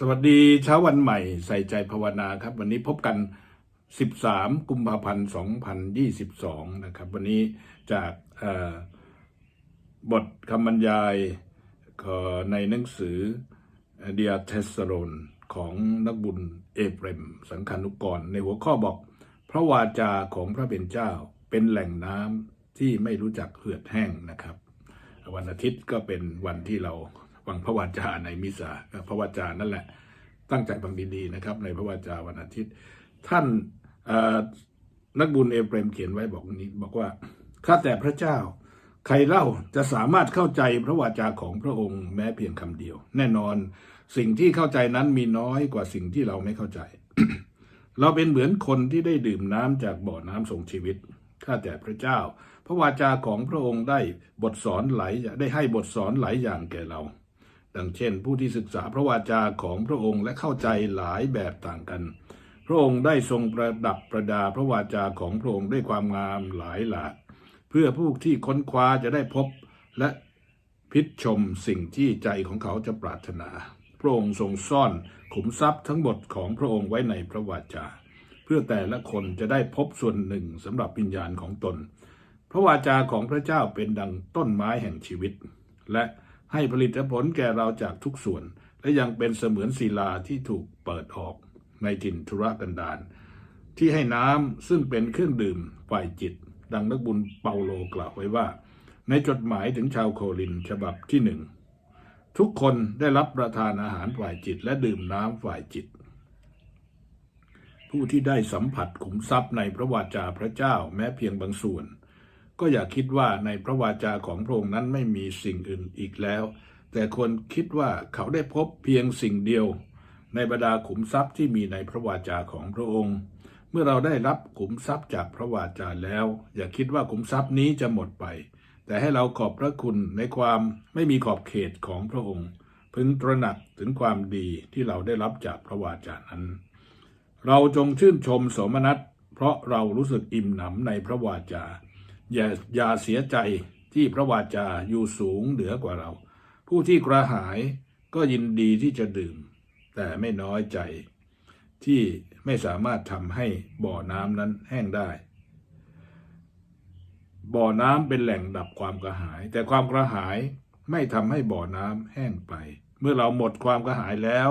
สวัสดีเช้าวันใหม่ใส่ใจภาวนาครับ วันนี้พบกัน 13 กุมภาพันธ์ 2022 นะครับ วันนี้จากบทคำบรรยายในหนังสือเดียเทสโรนของนักบุญเอเปรม สังขานุกร ในหัวข้อบอก พระวาจาของพระเป็นเจ้าเป็นแหล่งน้ำที่ไม่รู้จักเหือดแห้งนะครับ วันอาทิตย์ก็เป็นวันที่เรา ฟังพระวาจาในมิสาพระวาจานั่นแหละ ตั้งใจฟังดีๆนะครับ ในพระวาจาวันอาทิตย์ ท่านนักบุญเอเปรมเขียนไว้บอกนี้ บอกว่าข้าแต่พระเจ้า ใครเล่าจะสามารถเข้าใจพระวาจาของพระองค์แม้เพียงคำเดียว แน่นอนสิ่งที่เข้าใจนั้นมีน้อยกว่าสิ่งที่เราไม่เข้าใจ เราเป็นเหมือนคนที่ได้ดื่มน้ำจากบ่อน้ำทรงชีวิตข้าแต่พระเจ้า พระวาจาของพระองค์ได้บทสอนไหลได้ให้บทสอนหลายอย่างแก่เรา ดังเช่น ผู้ที่ศึกษาพระวาจาของพระองค์และเข้าใจหลายแบบต่างกัน พระองค์ได้ทรงประดับประดาพระวาจาของพระองค์ด้วยความงามหลายหลากเพื่อผู้ที่ค้นคว้าจะได้พบและพิจชมสิ่งที่ใจของเขาจะปรารถนา พระองค์ทรงซ่อนขุมทรัพย์ทั้งหมดของพระองค์ไว้ในพระวาจา เพื่อแต่ละคนจะได้พบส่วนหนึ่งสำหรับวิญญาณของตน พระวาจาของพระเจ้าเป็นดังต้นไม้แห่งชีวิต และ ให้ผลิตผลแก่เราจากทุกส่วน และยังเป็นเสมือนศิลาที่ถูกเปิดออกในถิ่นธุรกันดารที่ให้น้ำซึ่งเป็นเครื่องดื่มฝ่ายจิต ดังนักบุญเปาโลกล่าวไว้ว่า ในจดหมายถึงชาวโครินฉบับที่หนึ่งทุกคนได้รับประทานอาหารฝ่ายจิต และดื่มน้ำฝ่ายจิต ผู้ที่ได้สัมผัสขุมทรัพย์ในพระวาจาพระเจ้าแม้เพียงบางส่วน ก็อย่าคิดว่าในพระวาจาของพระองค์นั้นไม่มีสิ่งอื่นอีกแล้ว แต่ควรคิดว่าเขาได้พบเพียงสิ่งเดียว ในบรรดาขุมทรัพย์ที่มีในพระวาจาของพระองค์ เมื่อเราได้รับขุมทรัพย์จากพระวาจาแล้ว อย่าคิดว่าขุมทรัพย์นี้จะหมดไป แต่ให้เราขอบพระคุณในความไม่มีขอบเขตของพระองค์ พึงตระหนักถึงความดีที่เราได้รับจากพระวาจานั้น เราจงชื่นชมสมนัสเพราะเรารู้สึกอิ่มหนำในพระวาจา อย่าอย่าเสียใจที่พระวาจาอยู่สูงเหนือกว่าเรา ผู้ที่กระหายก็ยินดีที่จะดื่ม แต่ไม่น้อยใจ ที่ไม่สามารถทำให้บ่อน้ำนั้นแห้งได้ บ่อน้ำเป็นแหล่งดับความกระหาย แต่ความกระหายไม่ทำให้บ่อน้ำแห้งไป เมื่อเราหมดความกระหายแล้ว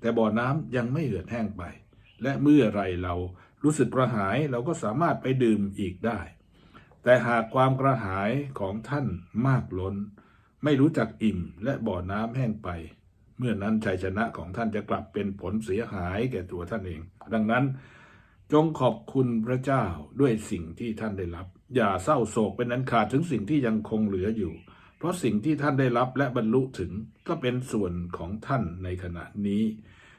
แต่บ่อน้ำยังไม่เหือดแห้งไป และเมื่อไรเรารู้สึกกระหายเราก็สามารถไปดื่มอีกได้ แต่หากความกระหายของท่านมากล้น ไม่รู้จักอิ่มและบ่อน้ำแห้งไป เมื่อนั้นชัยชนะของท่านจะกลับเป็นผลเสียหายแก่ตัวท่านเอง ดังนั้นจงขอบคุณพระเจ้าด้วยสิ่งที่ท่านได้รับ อย่าเศร้าโศกเป็นนั้นขาดถึงสิ่งที่ยังคงเหลืออยู่ เพราะสิ่งที่ท่านได้รับและบรรลุถึงก็เป็นส่วนของท่านในขณะนี้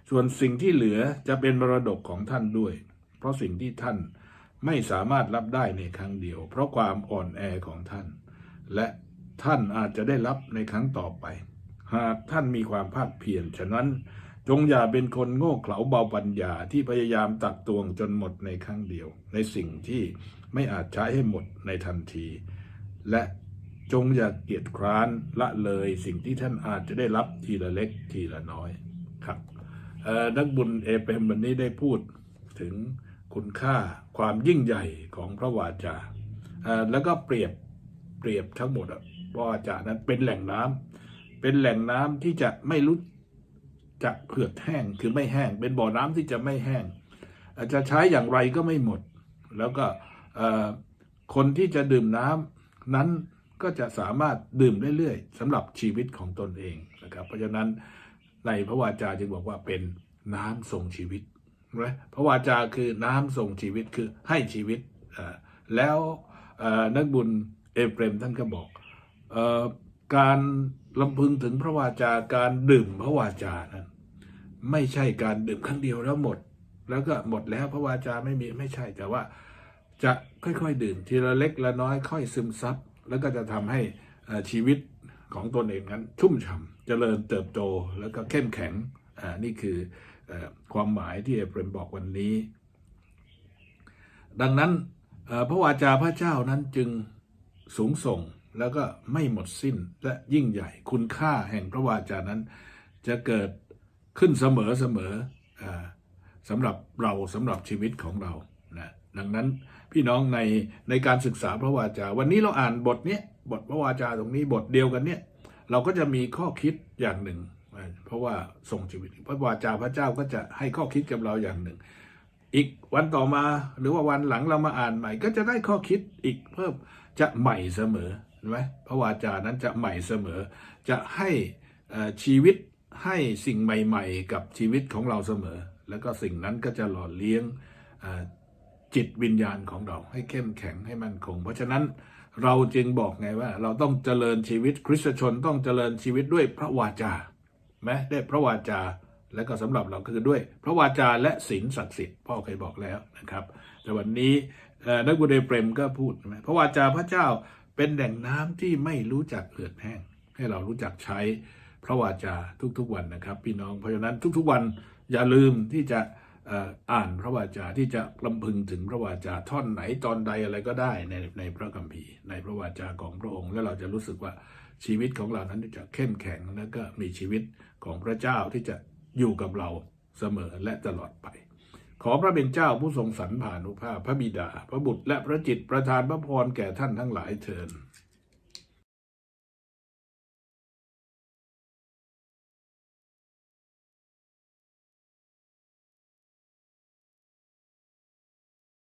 ส่วนสิ่งที่เหลือจะเป็นมรดกของท่านด้วย เพราะสิ่งที่ท่าน ไม่สามารถรับได้ในครั้งเดียว เพราะความอ่อนแอของท่าน และท่านอาจจะได้รับในครั้งต่อไป หากท่านมีความภาคเพียรฉะนั้นจงอย่าเป็นคนโง่เขลาเบาปัญญาที่พยายามตักตวงจนหมดในครั้งเดียว ในสิ่งที่ไม่อาจใช้ให้หมดในทันที และจงอย่าเกียจคร้านละเลยสิ่งที่ท่านอาจจะได้รับทีละเล็กทีละน้อยครับนักบุญเอเปมวันนี้ได้พูดถึง คุณค่าความยิ่งใหญ่ของพระวาจาแล้วก็เปรียบเปรียบทั้งหมดอะพระวาจานั้นเป็นแหล่งน้ำเป็นแหล่งน้ำที่จะไม่รู้จะเผือกแห้งคือไม่แห้ง เป็นบ่อน้ำที่จะไม่แห้งอาจจะใช้อย่างไรก็ไม่หมด แล้วก็คนที่จะดื่มน้ำนั้นก็จะสามารถดื่มเรื่อยๆสำหรับชีวิตของตนเองนะครับ เพราะฉะนั้นในพระวาจาจึงบอกว่าเป็นน้ำทรงชีวิต นะพระวาจาคือน้ำทรงชีวิตคือให้ชีวิต แล้วนักบุญเอเปรมท่านก็บอกอการลำพึงถึงพระวาจาการดื่มพระวาจานั้นไม่ใช่การดื่มครั้งเดียวแล้วหมด แล้วก็หมดแล้วพระวาจาไม่มีไม่ใช่แต่ว่าจะค่อยๆดื่มทีละเล็กละน้อยค่อยซึมซับแล้วก็จะทำให้ชีวิตของตนเองนั้น ชุ่มฉ่ำเจริญเติบโตแล้วก็เข้มแข็งอ่านี่คือ ความหมายที่เอเปรมบอกวันนี้ ดังนั้นพระวาจาพระเจ้านั้นจึงสูงส่งแล้วก็ไม่หมดสิ้นและยิ่งใหญ่คุณค่าแห่งพระวาจานั้น จะเกิดขึ้นเสมอเสมอสำหรับเราสำหรับชีวิตของเรานะดังนั้นพี่น้องในในการศึกษาพระวาจา วันนี้เราอ่านบทนี้บทพระวาจาตรงนี้บทเดียวกันเนี่ยเราก็จะมีข้อคิดอย่างหนึ่ง เพราะว่าส่งชีวิต พระวาจาพระเจ้าก็จะให้ข้อคิดกับเราอย่างหนึ่ง อีกวันต่อมาหรือว่าวันหลังเรามาอ่านใหม่ ก็จะได้ข้อคิดอีกเพิ่มจะใหม่เสมอเห็นไหมพระวาจานั้นจะใหม่เสมอ จะให้ชีวิตให้สิ่งใหม่ ๆ กับชีวิตของเราเสมอ แล้วก็สิ่งนั้นก็จะหล่อเลี้ยงจิตวิญญาณของเราให้เข้มแข็งให้มั่นคง เพราะฉะนั้นเราจึงบอกไงว่า เราต้องเจริญชีวิตคริสตชนต้องเจริญชีวิตด้วยพระวาจา ไหมได้พระวาจาและก็สำหรับเราคือด้วย พระวาจาและศีลศักดิ์สิทธิ์พ่อเคยบอกแล้วนะครับ แต่วันนี้นักบุญเดเปรมก็พูดใช่ไหมพระวาจาพระเจ้าเป็นแหล่งน้ำที่ไม่รู้จักเหือดแห้ง ให้เรารู้จักใช้พระวาจาทุกๆวันนะครับ พี่น้องเพราะฉะนั้นทุกๆวันอย่าลืมที่จะ อ่านพระวาจาที่จะลำพึงถึงพระวาจาท่อนไหนตอนใดอะไรก็ได้ในในพระคัมภีร์ ในพระวาจาของพระองค์ แล้วเราจะรู้สึกว่าชีวิตของเรานั้นจะเข้มแข็งแล้วก็มีชีวิตของพระเจ้าที่จะอยู่กับเราเสมอและตลอดไป ขอพระเป็นเจ้าผู้ทรงสรรผานุภาพพระบิดา พระบุตรและพระจิตประทานพระพรแก่ท่านทั้งหลายเถิด